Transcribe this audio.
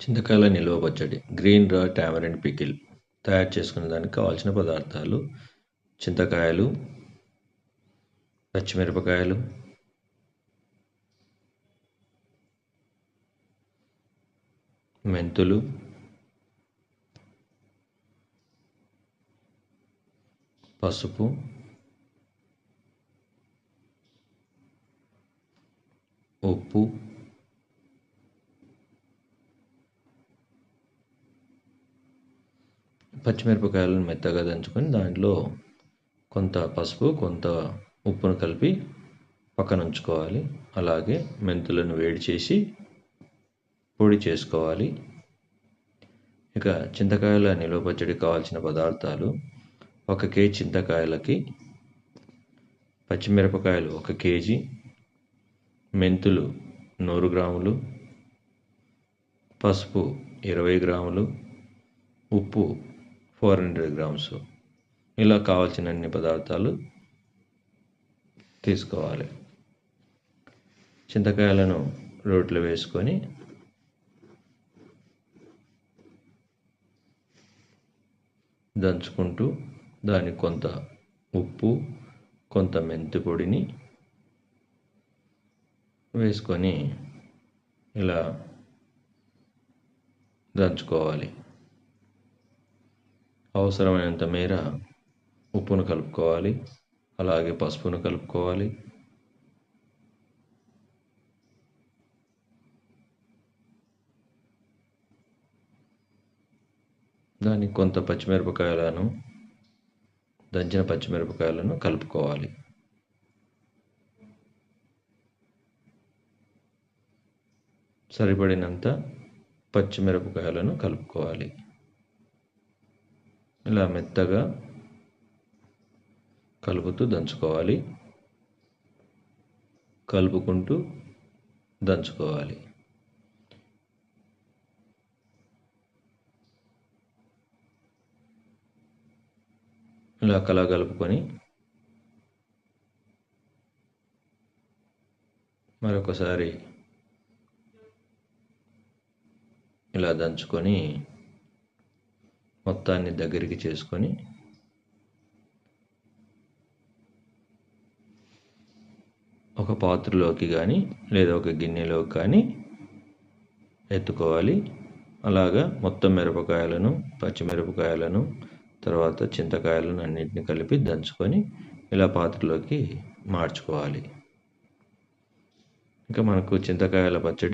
చింతకాయల నిల్వ పచ్చడి గ్రీన్ రా టామరెంట్ పికిల్ తయారు చేసుకునే దానికి కావాల్సిన పదార్థాలు చింతకాయలు పచ్చిమిరపకాయలు మెంతులు పసుపు ఉప్పు పచ్చిమిరపకాయలను మెత్తగా దంచుకొని దాంట్లో కొంత పసుపు కొంత ఉప్పును కలిపి పక్కన ఉంచుకోవాలి. అలాగే మెంతులను వేడి చేసి పొడి చేసుకోవాలి. ఇక చింతకాయల నిల్వ పచ్చడి కావాల్సిన పదార్థాలు ఒక కేజీ చింతకాయలకి పచ్చిమిరపకాయలు ఒక కేజీ మెంతులు నూరు గ్రాములు పసుపు ఇరవై గ్రాములు ఉప్పు ఫోర్ హండ్రెడ్ గ్రామ్స్. ఇలా కావాల్సిన అన్ని పదార్థాలు తీసుకోవాలి. చింతకాయలను రోట్లో వేసుకొని దంచుకుంటూ దానికి కొంత ఉప్పు కొంత మెంతి పొడిని వేసుకొని ఇలా దంచుకోవాలి. అవసరమైనంత మేర ఉప్పును కలుపుకోవాలి. అలాగే పసుపును కలుపుకోవాలి. దానికి కొంత పచ్చిమిరపకాయలను దంచిన పచ్చిమిరపకాయలను కలుపుకోవాలి. సరిపడినంత పచ్చిమిరపకాయలను కలుపుకోవాలి. ఇలా మెత్తగా కలుపుతూ దంచుకోవాలి. కలుపుకుంటూ దంచుకోవాలి. ఇలా కలా కలుపుకొని మరొకసారి ఇలా దంచుకొని మొత్తాన్ని దగ్గరికి చేసుకొని ఒక పాత్రలోకి కానీ లేదా ఒక గిన్నెలోకి కానీ ఎత్తుకోవాలి. అలాగా మొత్తం మిరపకాయలను పచ్చిమిరపకాయలను తర్వాత చింతకాయలను అన్నింటిని కలిపి దంచుకొని ఇలా పాత్రలోకి మార్చుకోవాలి. ఇంకా మనకు చింతకాయల పచ్చడి